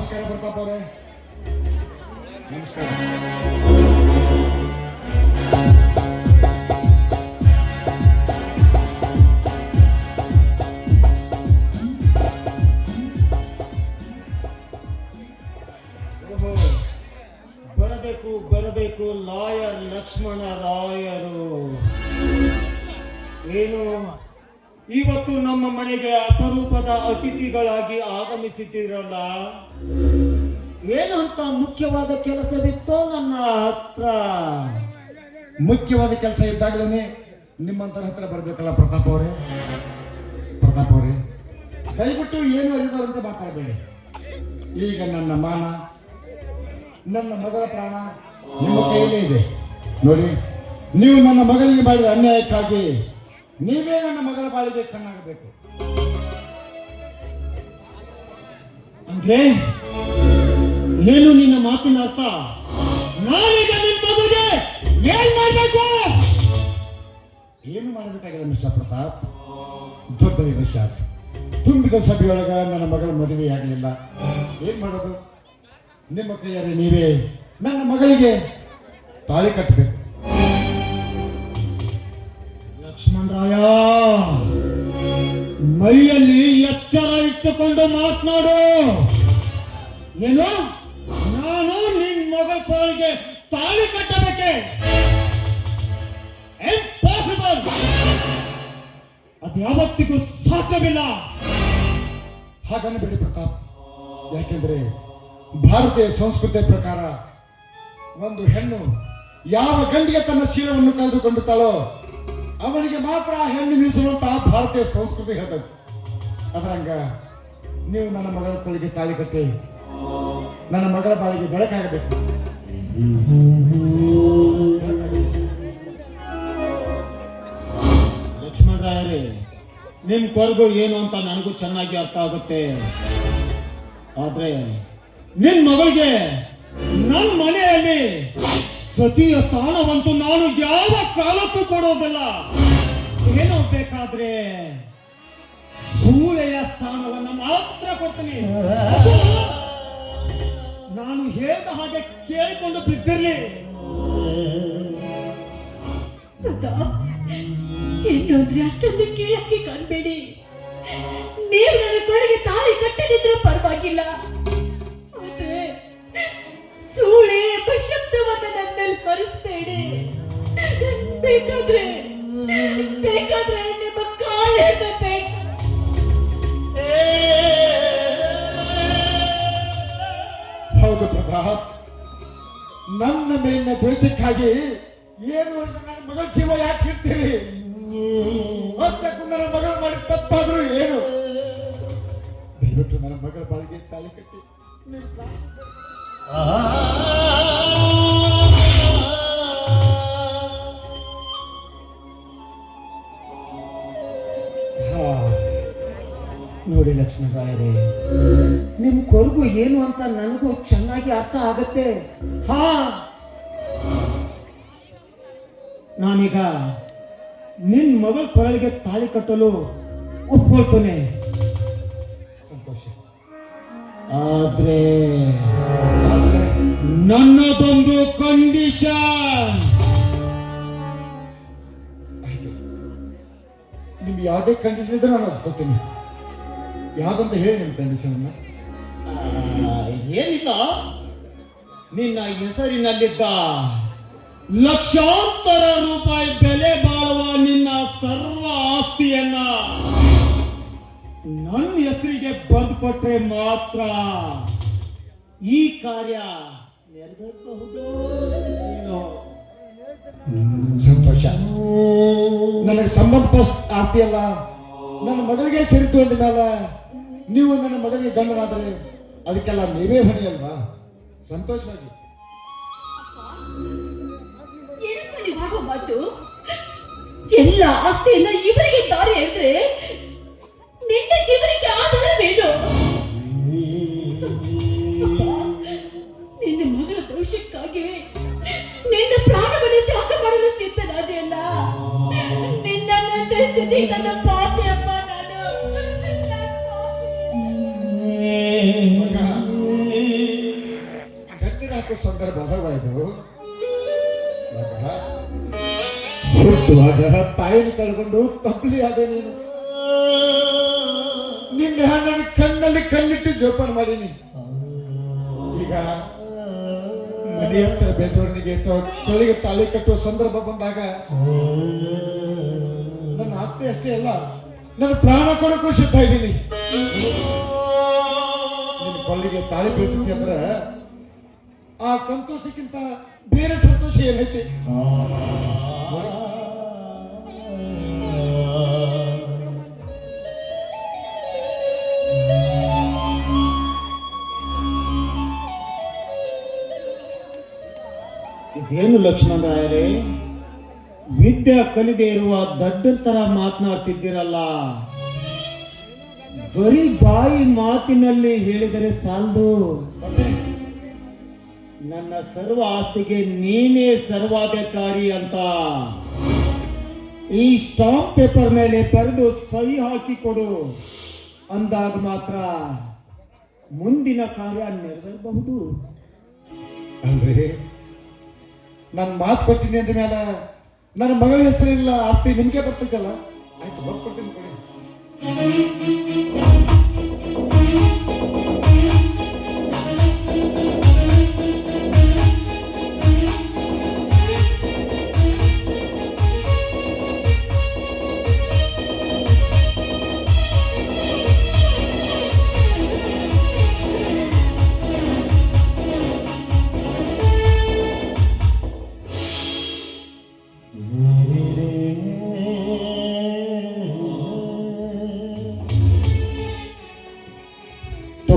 ನಮಸ್ಕಾರ ಪ್ರತಾಪ್ ಅವರೇ ನಮಸ್ಕಾರ ಬರಬೇಕು ಬರಬೇಕು ಲಾಯರ್ ಲಕ್ಷ್ಮಣ ರಾಯರು. ಏನು? ಇವತ್ತು ನಮ್ಮ ಮನೆಗೆ ಅಪರೂಪದ ಅತಿಥಿಗಳಾಗಿ ಆಗಮಿಸಿದ್ದೀರಲ್ಲ? ಏನು ಅಂತ ಮುಖ್ಯವಾದ ಕೆಲಸವಿತ್ತೋ ನನ್ನ ಹತ್ರ? ಮುಖ್ಯವಾದ ಕೆಲಸ ಇದ್ದಾಗಲೇ ನಿಮ್ಮಂತರ ಹತ್ರ ಬರ್ಬೇಕಲ್ಲ ಪ್ರತಾಪ್ ಅವರೇ? ಪ್ರತಾಪ್ ಅವರೇ, ದಯವಿಟ್ಟು ಏನು ಅಂತ ಮಾತಾಡಬೇಡಿ. ಈಗ ನನ್ನ ಮಾನ, ನನ್ನ ಮಗಳ ಪ್ರಾಣ ನಿಮ್ಮ ಕೈಯಲ್ಲೇ ಇದೆ. ನೋಡಿ, ನೀವು ನನ್ನ ಮಗಳಿಗೆ ಮಾಡಿದ ಅನ್ಯಾಯಕ್ಕಾಗಿ ನೀವೇ ನನ್ನ ಮಗಳ ಬಾಳಿಗೆ ಕಣ್ಣಾಗಬೇಕು. ಅಂದ್ರೆ ಏನು ನಿನ್ನ ಮಾತಿನ ಅರ್ಥ ನಾನೀಗ ನಿನ್ ಮಗುಗೆ ಏನ್ ಮಾಡ್ಬೇಕು? ಏನು ಮಾಡಬೇಕಾಗಿಲ್ಲ, ಮಿಸ್ಟರ್ ಪ್ರತಾಪ್? ದೊಡ್ಡ ವಿಷಾದ ತುಂಬಿದ ಸಭೆಯೊಳಗ ನನ್ನ ಮಗಳ ಮದುವೆ ಆಗಲಿಲ್ಲ. ಏನ್ ಮಾಡೋದು? ನಿಮ್ಮ ಕೈಯಾರೆ ನೀವೇ ನನ್ನ ಮಗಳಿಗೆ ತಾಳಿ ಕಟ್ಟಬೇಕು. ಲಕ್ಷ್ಮಣರಾಯ, ಮೈಯಲ್ಲಿ ಎಚ್ಚರ ಇಟ್ಟುಕೊಂಡು ಮಾತನಾಡು. ಏನು? ನಾನು ನಿನ್ ಮಗ ಕೋಳಿಗೆ ತಾಳಿ ಕಟ್ಟಬೇಕೆ? ಇಂಪಾಸಿಬಲ್ ಅದ್ಯಾವತ್ತಿಗೂ ಸಾಧ್ಯವಿಲ್ಲ. ಹಾಗನ್ನಬೇಡಿ ಪ್ರತಾಪ್. ಯಾಕೆಂದ್ರೆ ಭಾರತೀಯ ಸಂಸ್ಕೃತಿಯ ಪ್ರಕಾರ ಒಂದು ಹೆಣ್ಣು ಯಾವ ಗಂಡಿಗೆ ತನ್ನ ಶೀಲವನ್ನು ಕಳೆದುಕೊಂಡುತ್ತಾಳೋ ಅವನಿಗೆ ಮಾತ್ರ ಹೆಣ್ಣು ಮೀಸಲುವಂತಹ ಭಾರತೀಯ ಸಂಸ್ಕೃತಿ ಹೇಳ್ತದೆ ಅದರಂಗ ನೀವು ನನ್ನ ಮಗಳ ಕೊಳಿಗೆ ತಾಳಿ ಕಟ್ಟಿ ನನ್ನ ಮಗಳ ಬಾಳಿಗೆ ಬೆಳಕಾಗಬೇಕು. ಲಕ್ಷ್ಮಣರಾಯರೇ, ನಿಮ್ ಕೊರಗು ಏನು ಅಂತ ನನಗೂ ಚೆನ್ನಾಗಿ ಅರ್ಥ ಆಗುತ್ತೆ. ಆದ್ರೆ ನಿನ್ ಮಗಳಿಗೆ ನನ್ ಮನೆಯಲ್ಲಿ ಸತಿಯ ಸ್ಥಾನವಂತೂ ನಾನು ಯಾವ ಕಾಲಕ್ಕೂ ಕೊಡೋದಿಲ್ಲ. ಏನು ಬೇಕಾದ್ರೆ ಸೂಳೆಯ ಸ್ಥಾನವನ್ನ ಮಾತ್ರ ಕೊಡ್ತೀನಿ. ನಾನು ಹೇಳಿದ ಹಾಗೆ ಕೇಳಿಕೊಂಡು ಬಿದ್ದಿರ್ಲಿ. ಅಂದ್ರೆ ಅಷ್ಟೊಂದು ಕೀಳಕ್ಕೆ ಕಾಣ್ಬೇಡಿ. ನೀವು ನನ್ನ ತೊಳೆಗೆ ತಾಳಿ ಕಟ್ಟದಿದ್ರೂ ಪರವಾಗಿಲ್ಲ. ಬೇಕಾದ್ರೆ ಬೇಕಾದ್ರೆ ನಿಮ್ಮ ಕಾಲಿಂದ ಬೇಕು. ಹೌದು ಪ್ರತಾಪ್ ನನ್ನ ಮೇಲಿನ ದ್ವೇಷಕ್ಕಾಗಿ ಏನು ನನ್ನ ಮಗಳ ಜೀವ ಯಾಕೆ ಇರ್ತೀರಿ ಅಷ್ಟಕ್ಕೂ ನನ್ನ ಮಗಳು ಮಾಡಿದ ತಪ್ಪಾದ್ರೂ ಏನು? ದಯವಿಟ್ಟು ನನ್ನ ಮಗಳ ಬಾಳಿಗೆ ತಾಳಿ ಕಟ್ಟಿ. ನೀವು ನೋಡಿ ಲಕ್ಷ್ಮೀಬಾಯರೇ ನಿಮ್ಮ ಕೊರಗು ಏನು ಅಂತ ನನಗೂ ಚೆನ್ನಾಗಿ ಅರ್ಥ ಆಗತ್ತೆ. ಹಾ. ನಾನೀಗ ನಿನ್ ಮಗಳ ಕೊರಳಿಗೆ ತಾಳಿ ಕಟ್ಟಲು ಒಪ್ಕೊಳ್ತೇನೆ. ಸಂತೋಷ. ಆದ್ರೆ ನನ್ನದೊಂದು ಕಂಡೀಷನ್. ನಿಮ್ಗೆ ಯಾವುದೇ ಕಂಡೀಷನ್ ಇದ್ರೆ ನಾನು ಒಪ್ಕೊತೀನಿ ಯಾವ್ದಂತ ಹೇಳಿ ನಿಮ್ಮ ಕಂಡೀಷನ್ ಏನಿಲ್ಲ. ನಿನ್ನ ಹೆಸರಿನಲ್ಲಿದ್ದ ಲಕ್ಷಾಂತರ ರೂಪಾಯಿ ಬೆಲೆ ಬಾಳುವ ನಿನ್ನ ಸರ್ವ ಆಸ್ತಿಯನ್ನ ನನ್ನ ಹೆಸರಿಗೆ ಬಂದ್ ಕೊಟ್ರೆ ಮಾತ್ರ ಈ ಕಾರ್ಯ ನೆರವೇರಬಹುದು ಸಂತೋಷ. ನನಗೆ ಸಂಬಂಧಪಟ್ಟ ಆಸ್ತಿ ಅಲ್ಲ. ನನ್ನ ಮಗಳಿಗೆ ಸೇರಿತು ಅಂದ ಮೇಲೆ ನೀವು ನನ್ನ ಮಗನಿಗೆ ಗಂಡನಾದರೆ ಅದಕ್ಕೆಲ್ಲ ನೀವೇ ಹೊಣೆ ಅಲ್ವಾ? ಸಂತೋಷವಾಗಿ. ಎಲ್ಲ ಆಸ್ತಿಯನ್ನ ಇವರಿಗೆ ದಾರಿ ಅಂದ್ರೆ ಸಂದರ್ಭ ಬಸವಾಯಿತು ಇದು ತಾಯಿನ ಕಳ್ಕೊಂಡು ತಪ್ಪಲಿ ಅದೇ ನೀನು. ನಿನ್ನೆ ನನ್ನ ಕಣ್ಣಲ್ಲಿ ಕಣ್ಣಿಟ್ಟು ಜೋಪಾನ ಮಾಡೀನಿ. ಈಗ ಮನೆ ಹತ್ರ ಬೆಳೆದವನಿಗೆ ತೊಳಿಗೆ ತಾಳಿ ಕಟ್ಟುವ ಸಂದರ್ಭ ಬಂದಾಗ ನನ್ನ ಆಸ್ತಿ ಅಷ್ಟೇ ಅಲ್ಲ, ನನ್ನ ಪ್ರಾಣ ಕೊಡಕ್ಕೂ ಸಿದ್ಧ ಇದ್ದೀನಿ ನಿನ್ನ ಕೊಳ್ಳಿಗೆ ತಾಳಿ ಬೀಳ್ತೈತಿ ಅಂದ್ರ ಆ ಸಂತೋಷಕ್ಕಿಂತ ಬೇರೆ ಸಂತೋಷ ಏನೈತೆ? ಇದೇನು ಲಕ್ಷ್ಮಣರಾಯರೇ ವಿದ್ಯೆ ಕಲಿದೆ ಇರುವ ದಡ್ಡರ ತರ ಮಾತನಾಡ್ತಿದ್ದೀರಲ್ಲ. ಬರೀ ಬಾಯಿ ಮಾತಿನಲ್ಲಿ ಹೇಳಿದರೆ ಸಾಲದು. ನನ್ನ ಸರ್ವ ಆಸ್ತಿಗೆ ನೀನೇ ಸರ್ವಾಧಿಕಾರಿ ಅಂತ. ಈ ಸ್ಟಾಂಪ್ ಪೇಪರ್ ಮೇಲೆ ಬರೆದು ಸಹಿ ಹಾಕಿ ಕೊಡು ಅಂದಾಗ ಮಾತ್ರ ಮುಂದಿನ ಕಾರ್ಯ ನೆರವೇರಬಹುದು. ಅಂದ್ರೆ ನಾನು ಮಾತು ಕೊಟ್ಟಿನಿ ಅಂದ ಮೇಲೆ ನನ್ನ ಮಗಳ ಹೆಸರಿಲ್ಲ ಆಸ್ತಿ ನಿಮ್ಗೆ ಬರ್ತೈತಲ್ಲ ಆಯ್ತು ಬರ್ಕೊಡ್ತೀನಿ ಕೊಡಿ.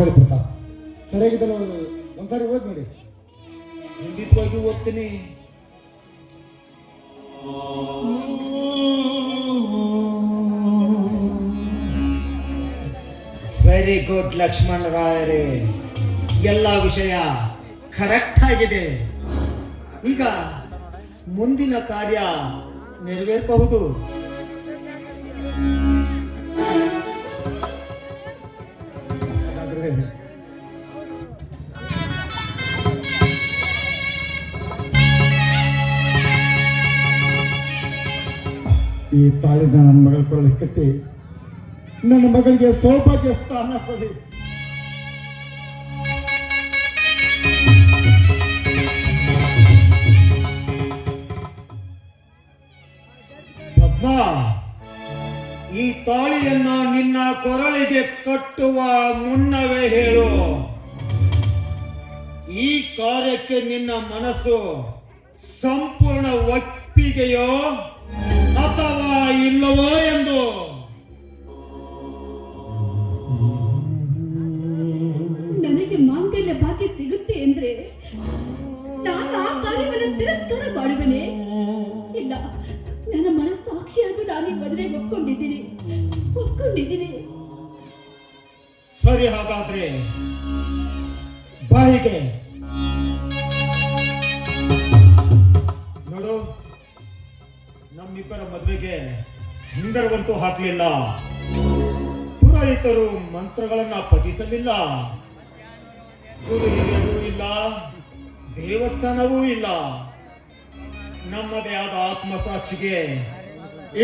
ತಗೊಳ್ಳಿ ಪ್ರತಾಪ್. ಸರಿಯಾಗಿದ್ದಲ್ಲ ಒಂದ್ಸಾರಿ ಓದ್ ನೋಡಿ. ಖಂಡಿತವಾಗಿ ಓದ್ತೀನಿ. ವೆರಿ ಗುಡ್ ಲಕ್ಷ್ಮಣ ರಾಯರೇ. ಎಲ್ಲ ವಿಷಯ ಕರೆಕ್ಟ್ ಆಗಿದೆ. ಈಗ ಮುಂದಿನ ಕಾರ್ಯ ನೆರವೇರಬಹುದು. ಈ ತಾಳಿನ ನನ್ನ ಮಗಳ ಕೊಡಲಿ ಕಟ್ಟಿ ನನ್ನ ಮಗಳಿಗೆ ಸೌಭಾಗ್ಯ ಸ್ಥಾನ ಕೊಡಿ. ಈ ತಾಳಿಯನ್ನ ನಿನ್ನ ಕೊರಳಿಗೆ ಕಟ್ಟುವ ಮುನ್ನವೇ ಹೇಳು. ಈ ಕಾರ್ಯಕ್ಕೆ ನಿನ್ನ ಮನಸ್ಸು ಸಂಪೂರ್ಣ ಒಪ್ಪಿಗೆಯೋ? ಅಥವಾ ಇಲ್ಲವೋ ಎಂದು. ನನಗೆ ಮಾಂಗಲ್ಯ ಭಾಗ್ಯ ಸಿಗುತ್ತೆ ಅಂದ್ರೆ ನಾನು ಆ ಕಾರ್ಯವನ್ನು ತಿರಸ್ಕಾರ ಮಾಡುವನೆ. ಇಲ್ಲ ನನ್ನ ಮನಸ್ಸಾಕ್ಷಿಯಾಗಿ ನಾನು ಈ ಮದುವೆಗೆ ಒಪ್ಕೊಂಡಿದ್ದೀನಿ. ಒಪ್ಕೊಂಡಿದ್ದೀನಿ. ಸರಿ ಹಾಗಾದ್ರೆ ಬಾಯಿಗೆ ಮದುವೆಗೆ ಹಿಂದರವಂತೂ ಹಾಕಲಿಲ್ಲ. ಪುರೋಹಿತರು ಮಂತ್ರಗಳನ್ನ ಪಠಿಸಲಿಲ್ಲ. ಗುರು ಇಲ್ಲ, ದೇವಸ್ಥಾನವೂ ಇಲ್ಲ. ನಮ್ಮದೇ ಆದ ಆತ್ಮಸಾಕ್ಷಿಗೆ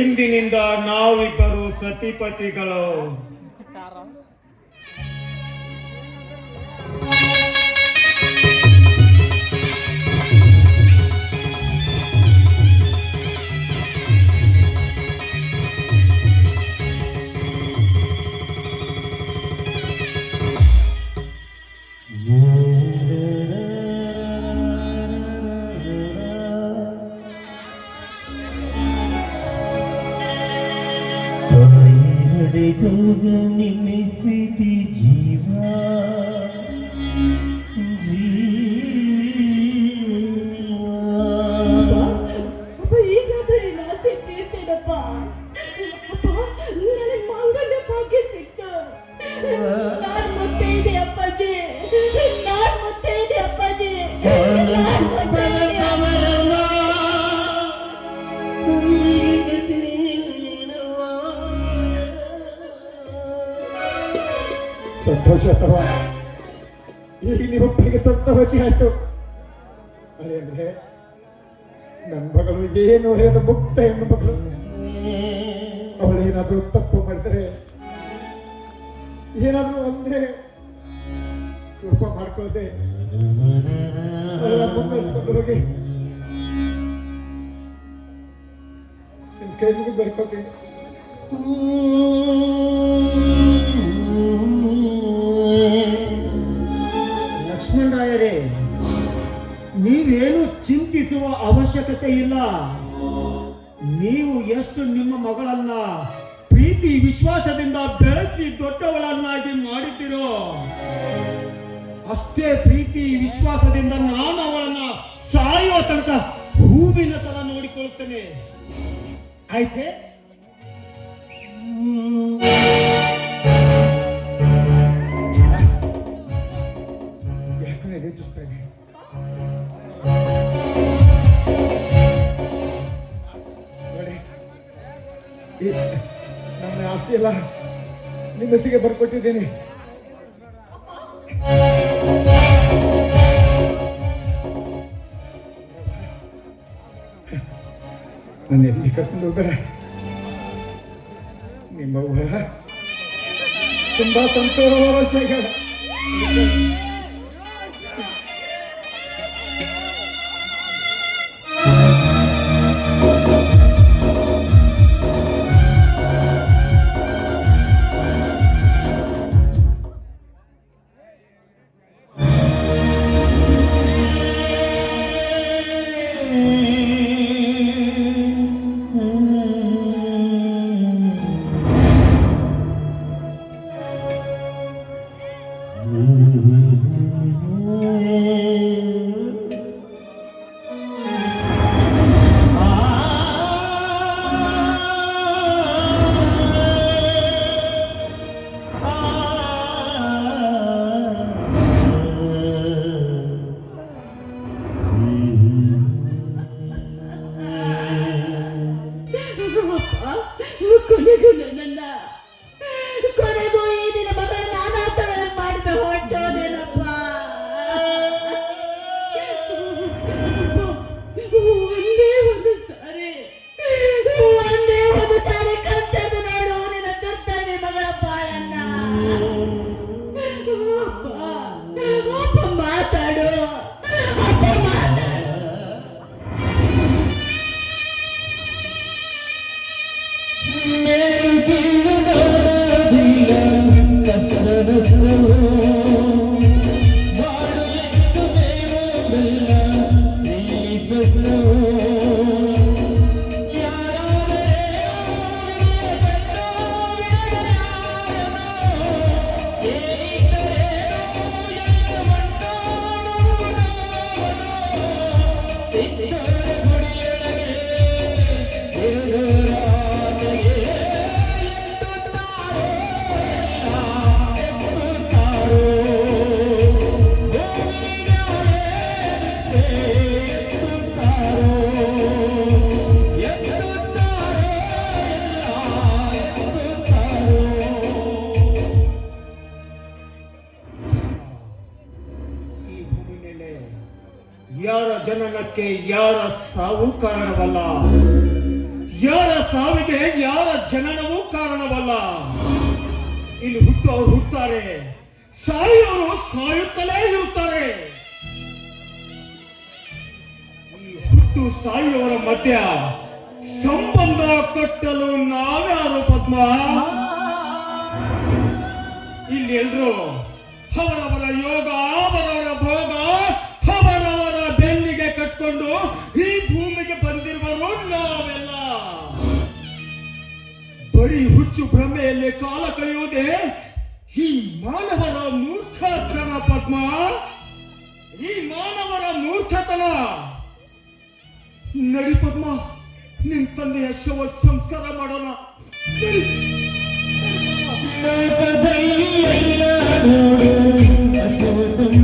ಇಂದಿನಿಂದ ನಾವಿಬ್ಬರು ಸತಿಪತಿಗಳು. ನಿನ್ನಿಸಿತಿ ಜೀವ ಈಗ ನೀವು ಒಬ್ಬರಿಗೆ ಸಂತೋಷ ಆಯ್ತು. ಆದ್ರೆ ನನ್ನ ಮಗಳು ಏನು ಅರಿಯದ ಮುಕ್ತ ಹೆಣ್ಣು ಮಗಳು. ಅವಳು ಏನಾದ್ರೂ ತಪ್ಪು ಮಾಡಿದ್ರೆ, ಏನಾದರೂ ಅಂದ್ರೆ ರೂಪ ಮಾಡ್ಕೊಳ್ಳದೆ ಮುಂದರ್ಸ್ಕೊಂಡು ಹೋಗಿ. ನಿಮ್ ಕೈ ಮುಗಿದು ಬರ್ಕೋತೀನಿ ಚಿಂತಿಸುವ ಅವಶ್ಯಕತೆ ಇಲ್ಲ. ನೀವು ಎಷ್ಟು ನಿಮ್ಮ ಮಗಳನ್ನ ಪ್ರೀತಿ ವಿಶ್ವಾಸದಿಂದ ಬೆಳೆಸಿ ದೊಡ್ಡವಳನ್ನಾಗಿ ಮಾಡಿದ್ದೀರೋ, ಅಷ್ಟೇ ಪ್ರೀತಿ ವಿಶ್ವಾಸದಿಂದ ನಾನು ಅವಳನ್ನ ಸಾಯುವ ತನಕ ಹೂವಿನ ತರ ನೋಡಿಕೊಳ್ಳುತ್ತೇನೆ. ಆಯ್ತೆ? ಯಾಕಂದ್ರೆ ಎದೆ ನನ್ನ ಆಸ್ತಿ ಎಲ್ಲ ನಿಮ್ಮ ಬರ್ಕೊಟ್ಟಿದ್ದೀನಿ. ನನ್ನ ಎಲ್ಲಿ ಕರ್ಕೊಂಡು ಹೋಗ್ಬೇಡ. ನಿಮ್ಮ ತುಂಬಾ ಸಂತೋಷಗಳ ಸಾವು ಕಾರಣವಲ್ಲ. ಯಾರ ಸಾವಿಗೆ ಯಾರ ಜನನವೂ ಕಾರಣವಲ್ಲ. ಇಲ್ಲಿ ಹುಟ್ಟುವವರು ಹುಟ್ಟುತ್ತಾರೆ ಸಾಯುವವರು ಸಾಯುತ್ತಲೇ ಇರುತ್ತಾರೆ. ಈ ಹುಟ್ಟು ಸಾಯುವವರ ಮಧ್ಯ ಸಂಬಂಧ ಕಟ್ಟಲು ನಾವ್ಯಾರು ಪದ್ಮ? ಇಲ್ಲಿ ಎಲ್ರು ಅವರವರ ಯೋಗ ಹುಚ್ಚು ಭ್ರಮೆಯಲ್ಲಿ ಕಾಲ ಕಳೆಯುವುದೇ ಈ ಮಾನವರ ಮೂರ್ಖತನ, ಪದ್ಮ. ಈ ಮಾನವರ ಮೂರ್ಖತನ. ನಡಿ ಪದ್ಮ, ನಿನ್ ತಂದೆಯ ಶವ ಸಂಸ್ಕಾರ ಮಾಡೋಣ. ಲೋಕದಲ್ಲಿ ಎಲ್ಲ ನೋಡು ಅಶೋಕಂ